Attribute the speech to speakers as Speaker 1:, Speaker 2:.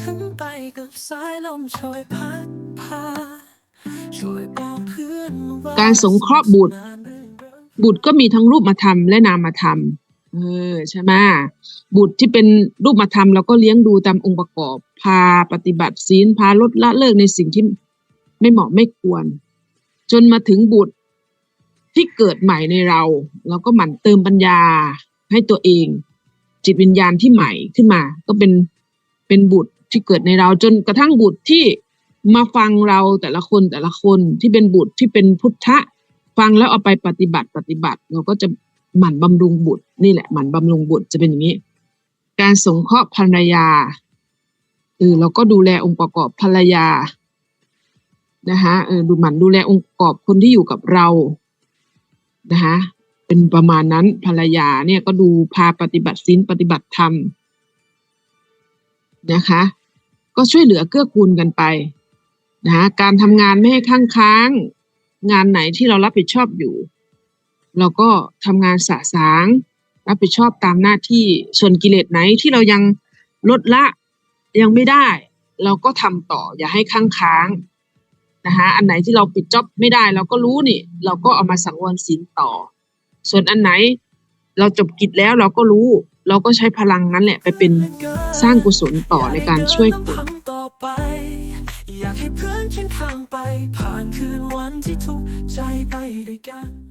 Speaker 1: ถึงไปกับสายลมช่วยพัดพาช่วยบอกเพื่อนว่
Speaker 2: การสงเคราะห์บุตร บุตรก็มีทั้งรูปธรรมและนามธรรมเออใช่ไหมบุตรที่เป็นรูปธรรมเราก็เลี้ยงดูตามองค์ประกอบ พาปฏิบัติศีลพาลดละเลิกในสิ่งที่ไม่เหมาะไม่ควร จนมาถึงบุตรที่เกิดใหม่ในเรา เราก็หมั่นเติมปัญญาให้ตัวเอง จิตวิญญาณที่ใหม่ขึ้นมา ก็เป็นเป็นบุตร ที่เกิดในเราจนกระทั่งบุตรที่มาฟังเราแต่ละคนแต่ละคนที่เป็นบุตรที่เป็นพุทธะ ฟังแล้วเอาไปปฏิบัติปฏิบัติ เราก็จะหมั่นบำรุงบุตร นี่แหละหมั่นบำรุงบุตรจะเป็นอย่างนี้ การสงเคราะห์ภรรยาเออเราก็ดูแลองค์ประกอบภรรยานะคะเออดูหมั่นดูแลองค์ประกอบคนที่อยู่กับเรานะคะเป็นประมาณนั้นภรรยาเนี่ยก็ดูพาปฏิบัติศีลปฏิบัติธรรมนะคะ ก็ช่วยเหลือเกื้อกูลกันไปนะคะการทำงานไม่ให้ข้างค้าง งานไหนที่เรารับผิดชอบอยู่ เราก็ทำงานสะสาง รับผิดชอบตามหน้าที่ส่วนกิเลสไหนที่เรายังลดละยังไม่ได้ เราก็ทำต่ออย่าให้ค้างค้างนะคะอันไหนที่เราปิดจ็อบไม่ได้ เราก็รู้นี่ เราก็เอามาสังวรศีลต่อ ส่วนอันไหน เราจบกิจแล้วเราก็รู้ เราก็ใช้พลังนั้นแหละไปเป็นสร้างกุศลต่อในการช่วยคน
Speaker 1: อยากให้เพื่อนฉันทางไป ผ่านคืนวันที่ทุกข์ใจไปด้วยกัน